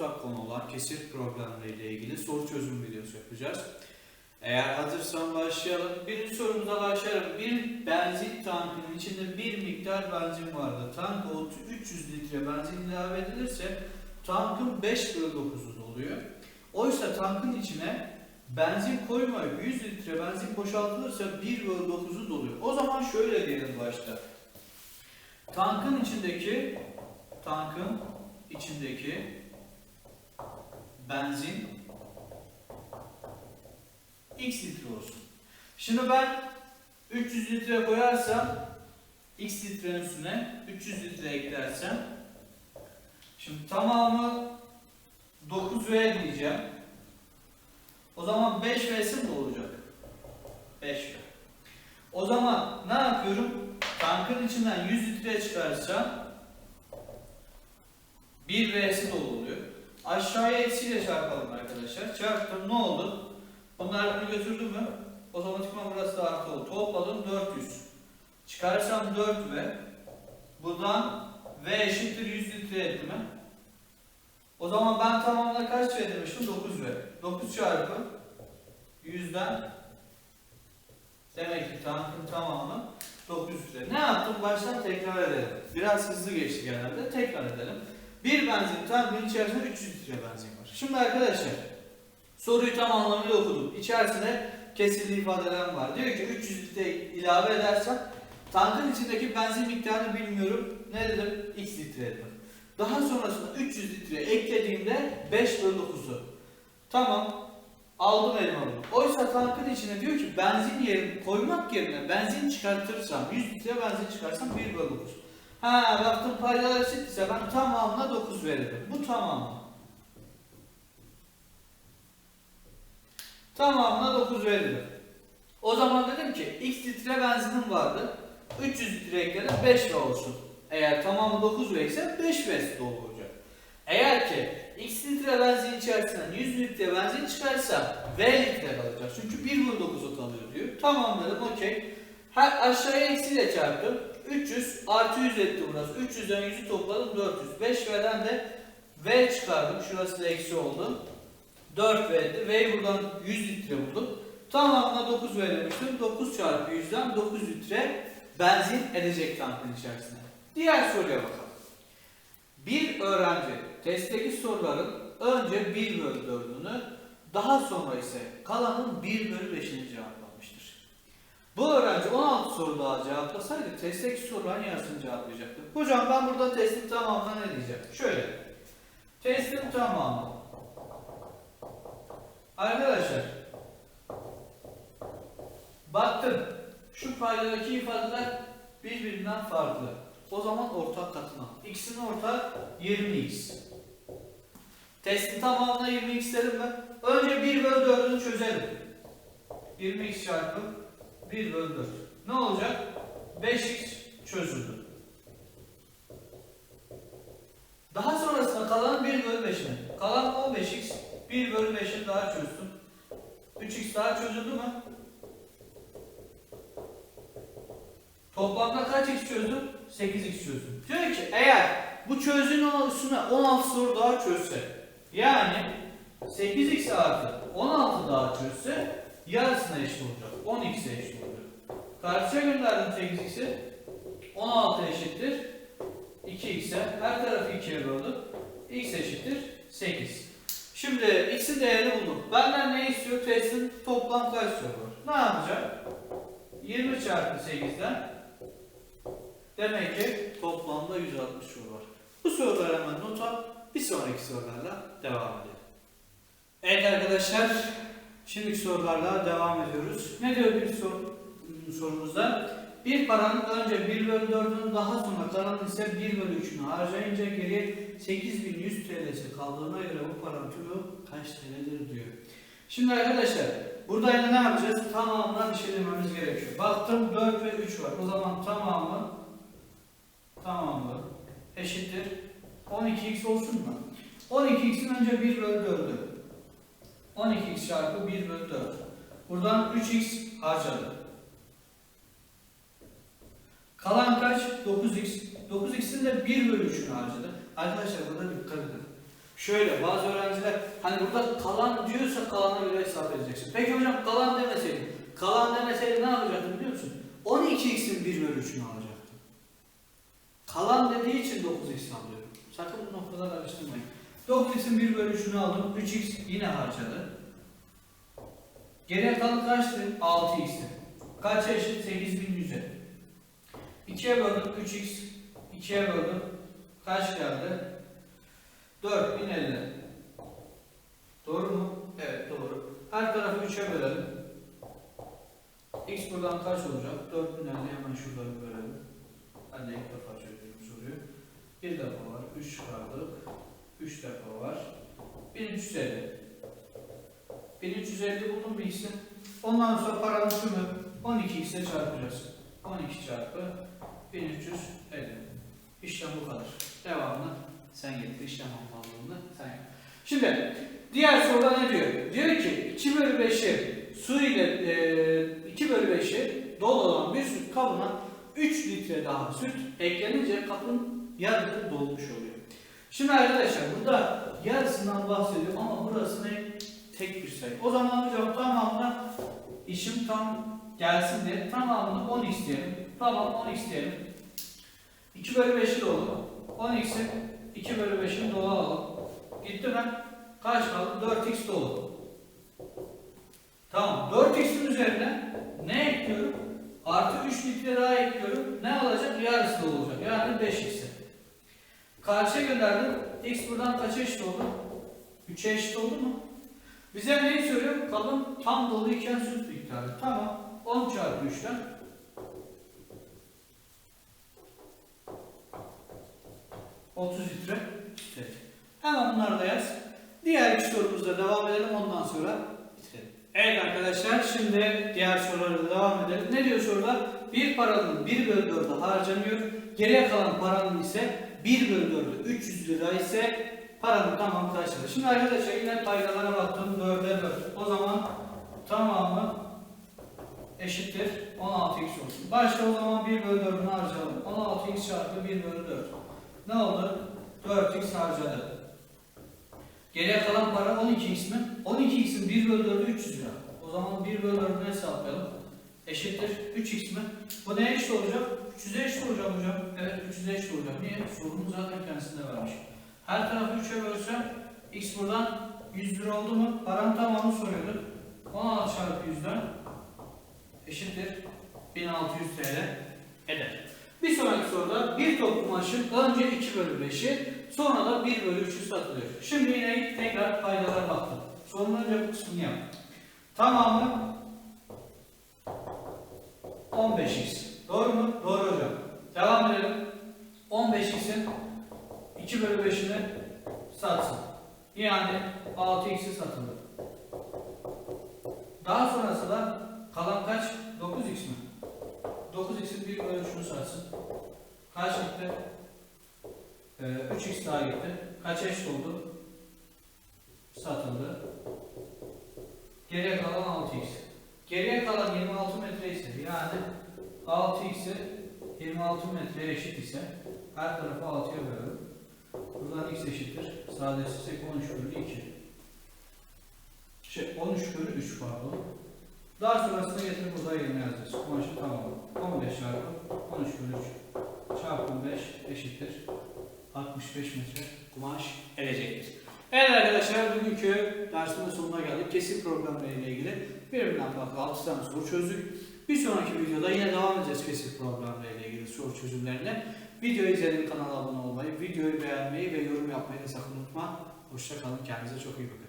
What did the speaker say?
ortak konu olan kesir problemleriyle ilgili soru çözüm videosu yapacağız. Eğer hazırsan başlayalım. Birinci sorumuza başlayalım. Bir benzin tankının içinde bir miktar benzin vardı. Tanka 300 litre benzin ilave edilirse tankın 5 bölü 9'u doluyor. Oysa tankın içine benzin koymayıp 100 litre benzin boşaltılırsa 1 bölü 9'u doluyor. O zaman şöyle diyelim başta. Tankın içindeki tankın içindeki benzin x litre olsun. Şimdi ben 300 litre koyarsam x litrenin üstüne 300 litre eklersem şimdi tamamı 9V diyeceğim. O zaman 5V'si mi olacak? 5V. O zaman ne yapıyorum? Tankın içinden 100 litre çıkarsam 1 V'si dolu oluyor. Aşağıya eksiyle çarpalım arkadaşlar. Çarptım ne oldu? Bunlar bunu götürdü mü? Otomatikman burası da artı oldu. Topladım 400. Çıkarsam 4 V. Buradan V eşittir 100 litre etti mi? O zaman ben tamamına kaç V demiştim? 9 V. 9 çarpı 100'den demek ki tankın tamamı 900 litre. Ne yaptım? Baştan tekrar edelim. Biraz hızlı geçti genelde. Tekrar edelim. Bir benzin tankın içerisinde 300 litre benzin var. Şimdi arkadaşlar soruyu tam anlamıyla okudum. İçerisinde kesirli ifadeler var. Diyor ki 300 litre ilave edersem tankın içindeki benzin miktarını bilmiyorum. Ne dedim? X litre dedim. Daha sonrasında 300 litre eklediğimde 5 bölü 9'u. Tamam. Aldım elime bunu. Oysa tankın içine diyor ki benzin yerine koymak yerine benzin çıkartırsam 100 litre benzin çıkarsam 1 bölü 9. Ha baktım paydalar eşitse ben tamamına 9 veririm. Bu tamamı. Tamamına 9 veririm. O zaman dedim ki x litre benzinim vardı. 300 litre ekledim 5 V olsun. Eğer tamamı 9 V ise 5 V dolu olacak. Eğer ki x litre benzin içerisinden 100 litre benzin çıkarsa V litre kalacak. Çünkü 1 bölü 9'u kalıyor diyor. Tamam dedim okey. Her aşağıya eksiyle çarptım. 300 artı 100 etti burası. 300'den 100'ü topladım 400. 5 V'den de V çıkardım. Şurası da eksi oldu. 4 V etti. V'yi buradan 100 litre buldum. Tamamına 9 V demiştim. 9 çarpı 100'den 9 litre benzin edecek tankın içerisine. Diğer soruya bakalım. Bir öğrenci testteki soruların önce 1 bölü 4'ünü daha sonra ise kalanın 1 bölü 5'ini cevaplamıştır. Bu öğrenci 16 soru daha cevaplasaydı testteki soruların yarısını cevaplayacaktı. Hocam ben burada testin tamamına ne diyeceğim? Şöyle. Testin tamamı. Arkadaşlar. Baktım. Şu paydadaki ifadeler birbirinden farklı. O zaman ortak katına. X'in ortak 20x. Testin tamamına 20x dedim ben. Önce 1 bölü 4'ünü çözelim. 20x çarpı 1 bölü 4. Ne olacak? 5x çözüldü. Daha sonrasında kalan 1 bölü 5'ini. Kalan 15x 1 bölü 5'ini daha çözdüm. 3x daha çözüldü mü? Toplamda kaç x çözdüm? 8x çözdüm. Diyor ki eğer bu çözdüğün üstüne 16 soru daha çözse yani 8x artı 16 daha çözse yarısına eşit olacak. 10x'e eşit olacak. Karşıya gönderdim 8x'i 16 eşittir 2x'e her tarafı 2'ye böldüm. x eşittir 8. Şimdi x'in değerini buldum. Benden ne istiyor? Testin toplam kaç soru? Ne yapacağım? 20 çarpı 8'den Demek ki toplamda 160 soru var. Bu soruları hemen not al. Bir sonraki sorularla devam edelim. Evet arkadaşlar, şimdiki sorularla devam ediyoruz. Ne diyor bir soru, sorumuzda? Bir paranın önce 1 bölü 4'ünü daha sonra kalan ise 1 bölü 3'ünü harcayınca geriye 8100 TL'si kaldığına göre bu paranın tümü kaç TL'dir diyor. Şimdi arkadaşlar burada yine ne yapacağız? Tamamından işlememiz gerekiyor. Baktım 4 ve 3 var. O zaman tamamı tamamı eşittir 12x olsun mu? 12x'in önce 1 bölü 4'ü. 12x çarpı 1 bölü 4. Buradan 3x harcadı. Kalan kaç? 9x 9x'in de 1 bölü 3'ünü harcadı. Arkadaşlar burada dikkat edin. Şöyle bazı öğrenciler hani burada kalan diyorsa kalana göre hesap edeceksin. Peki hocam kalan demeseydim. Kalan demeseydim ne yapacaktım biliyor musun? 12x'in 1 bölü 3'ünü alacaktım. Kalan dediği için 9x alıyorum. Sakın bu noktaları karıştırmayın. 9x'in 1 bölü 3'ünü aldım. 3x yine harcadı. Geriye kalan kaçtı? 6x'ti. Kaç eşit? 8100'e. 2'ye böldüm 3x. 2'ye böldüm. Kaç geldi? 4050. Doğru mu? Evet doğru. Her tarafı 3'e bölelim. X buradan kaç olacak? 4050 hemen şurada bir bölelim. Ben de ilk defa çözüyorum soruyu. Bir defa var. 3 çıkardık. 3 defa var. 1350. 1350 buldum bir isim. Ondan sonra paranın tümü 12 x ile çarpacağız. 12 çarpı 1350. İşlem bu kadar. Devamını sen getir. İşlem anlamını sen yap. Şimdi diğer soruda ne diyor? Diyor ki 2 bölü 5'i su ile e, 2 bölü 5'i dolu olan bir süt kabına 3 litre daha süt eklenince kabın yarısı dolmuş oluyor. Şimdi arkadaşlar burada yarısından bahsediyorum ama burası ne? Tek bir sayı. O zaman hocam tamamına işim tam gelsin diye tamamını 10 isteyelim. Tamam 10 isteyelim. 2 bölü 5'i dolu. 10 x'i 2 bölü 5'in dolu. Gitti mi? Kaç kaldı? 4x dolu. Tamam. 4x'in üzerine ne ekliyorum? Artı 3 litre daha ekliyorum. Ne olacak? Yarısı dolu olacak. Yani 5x'i. Karşıya gönderdim. X buradan kaça eşit oldu? 3'e eşit oldu mu? Bize neyi söylüyor? Kabın tam dolu iken süt miktarı. Tamam. 10 çarpı 3'ten 30 litre süt. Hemen bunları da yaz. Diğer iki sorumuzla devam edelim ondan sonra bitirelim. Evet arkadaşlar şimdi diğer sorulara devam edelim. Ne diyor sorular? Bir paranın 1 bölü 4'ü harcanıyor. Geriye kalan paranın ise 1 bölü 4'ü 300 lira ise paranın tamamı lira? Şimdi arkadaşlar yine paydalara baktım 4'e 4. O zaman tamamı eşittir 16x olsun. Başta o zaman 1 bölü 4'ünü harcayalım. 16x çarpı 1 bölü 4. Ne oldu? 4x harcadı. Geriye kalan para 12x mi? 12x'in 1 bölü 4'ü 300 lira. O zaman 1 bölü 4'ünü hesaplayalım. Eşittir 3x mi? Bu neye eşit olacak? 300'e eşit olacak hocam. Evet 300'e eşit olacak. Niye? Sorunun zaten kendisinde vermiş. Her tarafı 3'e bölsem x buradan 100 lira oldu mu? Paranın tamamını soruyordu. 16 çarpı 100'den eşittir 1600 TL eder. Bir sonraki soruda bir top kumaşın önce 2 bölü 5'i sonra da 1 bölü 3'ü satılıyor. Şimdi yine tekrar paydalara baktım. Sorunun önce bu kısmını yap. Tamamı 15x. Doğru mu? Doğru hocam. Devam edelim. 15x'in 2 bölü 5'ini satsın. Yani 6x'i satılır. Daha sonrasında kalan kaç? 9x mi? 9x'in 1 bölü 3'ünü satsın. Kaç gitti? Ee, 3x daha gitti. Kaç eşit oldu? Satıldı. Geriye kalan 6x. Geriye kalan 26 metre ise yani 6x'i 26 metreye eşit ise her tarafı 6'ya bölelim. Buradan x eşittir. Sadeleştirsek 13 bölü 2. Şey 13 bölü 3 pardon. Daha sonrasında getirip burada yerine yazacağız. Kumaşın tamamı. 15 çarpı 13 bölü 3 çarpı 15 eşittir. 65 metre kumaş edecektir. Evet arkadaşlar bugünkü dersimin sonuna geldik. Kesin programla ilgili birbirinden farklı 6 tane soru çözdük. Bir sonraki videoda yine devam edeceğiz kesin programla ilgili soru çözümlerine. Videoyu izleyin kanala abone olmayı, videoyu beğenmeyi ve yorum yapmayı da sakın unutma. Hoşça kalın, kendinize çok iyi bakın.